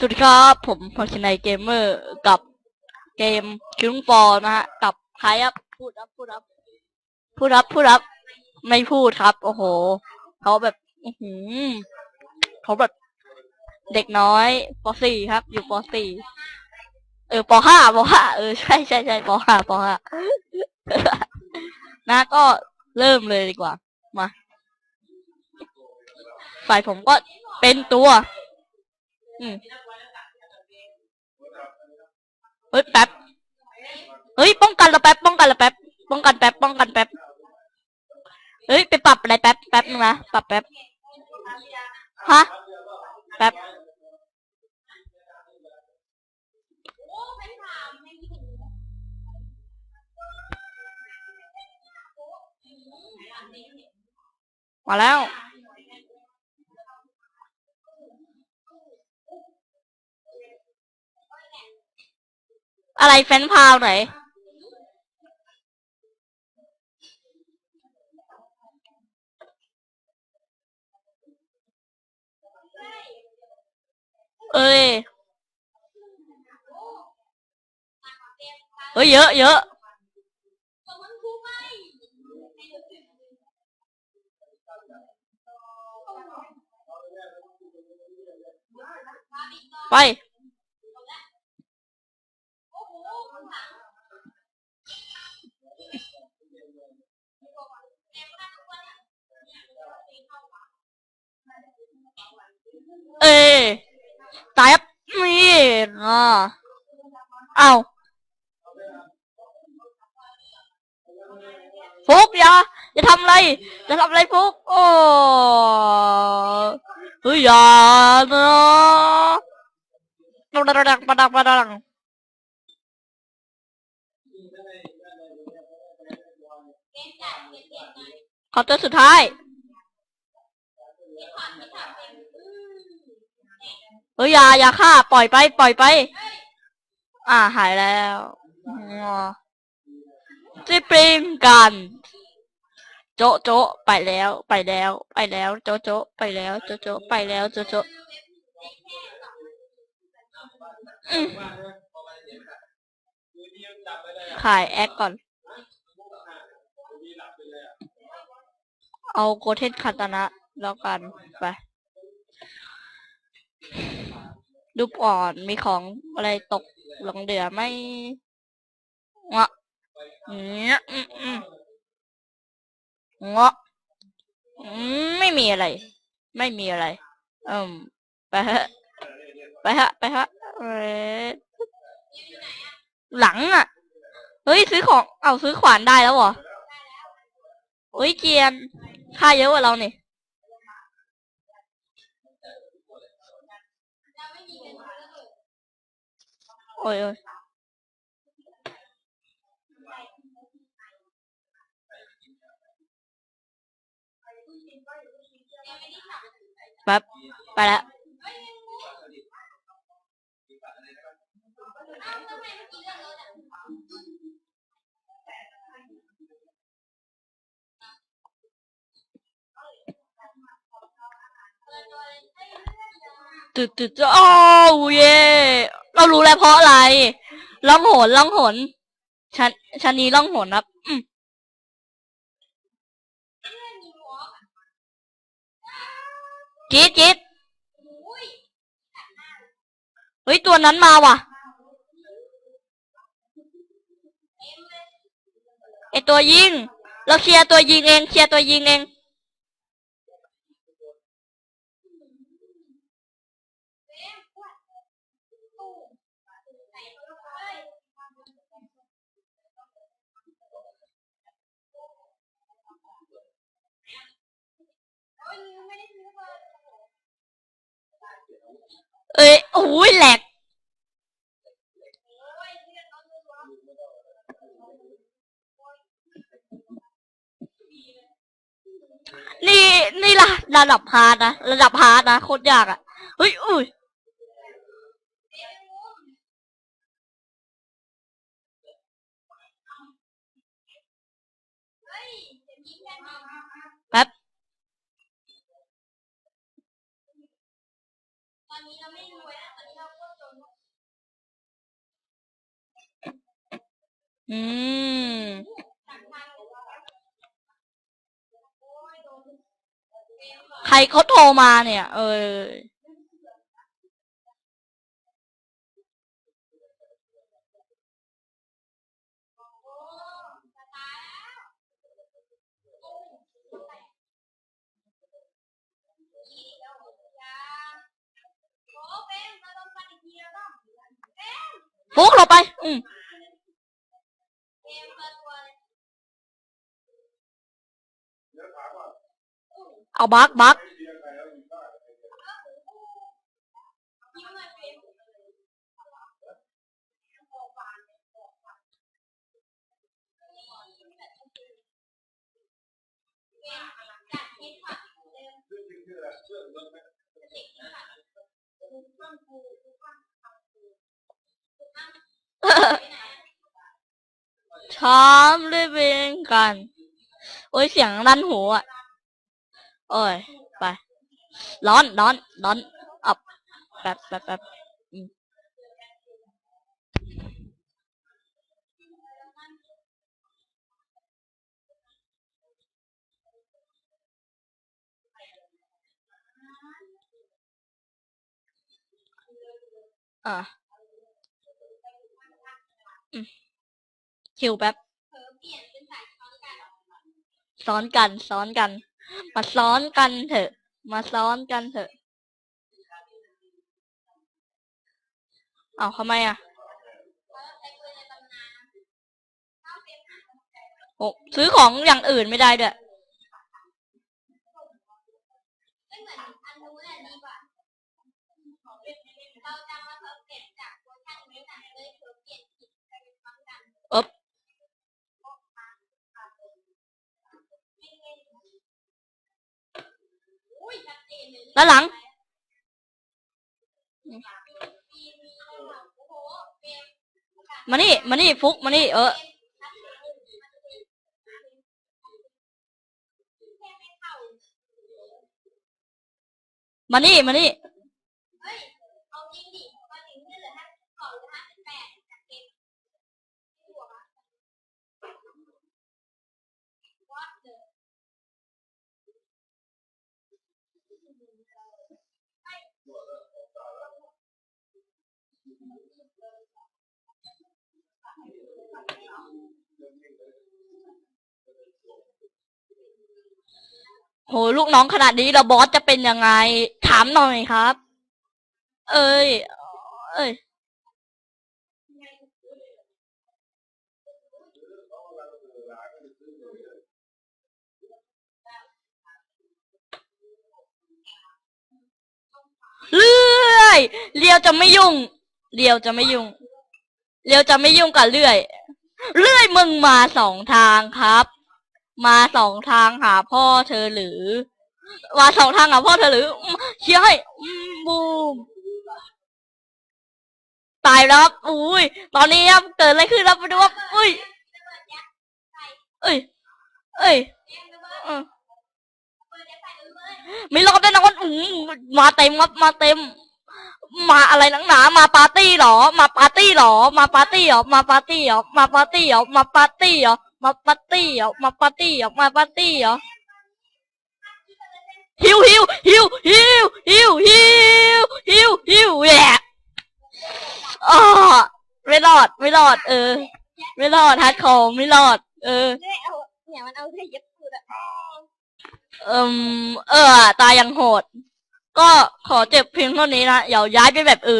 สวัสดีครับ ผมพอชินายเกมเมอร์กับเกมคิงฟอนะฮะ กับใครครับพูดรับพูดรับพูดรับพูดรับไม่พูดครับ โอ้โหเขาแบบอือหือเขาแบบ เด็กน้อยปสี่ครับ อยู่ปสี่เออปห้าปห้าเออใช่ใช่ใช่ปห้าปห้านะก็เริ่มเลยดีกว่า มาฝ่ายผมก็เป็นตัวอืม เฮ้ยแป๊บเฮ้ย ป้องกันละแป๊บป้องกันละแป๊บป้องกันแป๊บป้องกันแป๊บเฮ้ยไปปรับอะไรแป๊บแป๊บนึงนะปรับแป๊บฮะแป๊บมาแล้ว อะไรแฟนพาวไหน เอ้ยเฮ้ยเยอะเยอะไป เอ้ย ตายครับนี่อ่าเอาฟุกอย่าอย่าทำอะไรอย่าทำอะไรฟุกโอ้เฮ้ยอย่านะปะดังปะดังปะดังขอตัวสุดท้าย เฮ้ยอย่าอย่าฆ่า ปล่อยไป ปล่อยไป อ่าหายแล้วจิปริงกัน โจะโจะไปแล้ว ไปแล้ว ไปแล้ว โจะโจะไปแล้ว โจะโจะไปแล้ว โจะโจะขายแอคก่อน เอาโกเทนคาตานะแล้วกัน ไป รูปอ่อนมีของอะไรตกหลงเหลือไม่เงาะเงี้ยอืมเงาะไม่มีอะไร ไม่มีอะไร อืมไปฮะ ไปฮะ ไปฮะหลังอะ เฮ้ยซื้อของ เอาซื้อขวานได้แล้วเหรอเฮ้ยเกียนค่าเยอะกว่าเราเนี่ย โอ้ยแป๊บ เรารู้แล้วเพราะอะไรล่องหนล่องหนชันชันนี้ล่องหนครับอืมจี๊ดจี๊ดเฮ้ย ตัวนั้นมาว่ะไอตัวยิง เราเคลียร์ตัวยิงเอง เคลียร์ตัวยิงเอง เอ้ยโอ้ยแหลก นี่นี่ละระดับฮาร์ดนะ ระดับฮาร์ดนะ โคตรยากอะ่ะ เฮ้ยอุ้ย อืม ใครเขาโทรมาเนี่ย เออ ฟุกหลบไป อืม เอาบักบักช้ามด้วยเบงกัน โอ้ยเสียงดันหูอะ โอ้ย ไป ร้อนร้อนร้อนอับแป๊บแป๊บแป๊บอ่าคิวแป๊บซ้อนกัน ซ้อนกัน มาซ้อนกันเถอะ มาซ้อนกันเถอะเอาทำไมอะโอ้ซื้อของอย่างอื่นไม่ได้ด้วยเอ๊บ ด้านหลัง มานี่ มานี่ฟุก มานี่ เออ มานี่ มานี่ โหลูกน้องขนาดนี้แล้วบอสจะเป็นยังไง ถามหน่อยครับ เอ้ย เอ้ยเลื่อย เลียวจะไม่ยุ่ง เลียวจะไม่ยุ่งเลียวจะไม่ยุ่งกับเลื่อย เลื่อยมึงมาสองทางครับ มาสองทางหาพ่อเธอหรือ มาสองทางหาพ่อเธอหรือเชียให้บูมตายแล้วครับอุ้ย ตอนนี้ครับเกิดอะไรขึ้นครับไปดูว่าอุ้ย เอ้ย เอ้ยไม่รอดแน่นอนอืมมาเต็มครับมาเต็ม มาอะไรหนังหนา มาปาร์ตี้เหรอ มาปาร์ตี้เหรอ มาปาร์ตี้เหรอ มาปาร์ตี้เหรอ มาปาร์ตี้เหรอ มาปาร์ตี้เหรอ มาปาร์ตี้เหรอ มาปาร์ตี้เหรอ มาปาร์ตี้เหรอฮิวฮิวฮิวฮิวฮิวฮิวฮิวฮิวแหวะอ๋อไม่รอด ไม่รอด เออ ไม่รอดฮัดคอร์ไม่รอด เออเนี่ยมันเอาแค่เย็บสูตรอะเอิมเออ ตายยังโหด ก็ขอเจ็บเพียงเท่านี้นะ เดี๋ยวย้ายไปแบบอื่น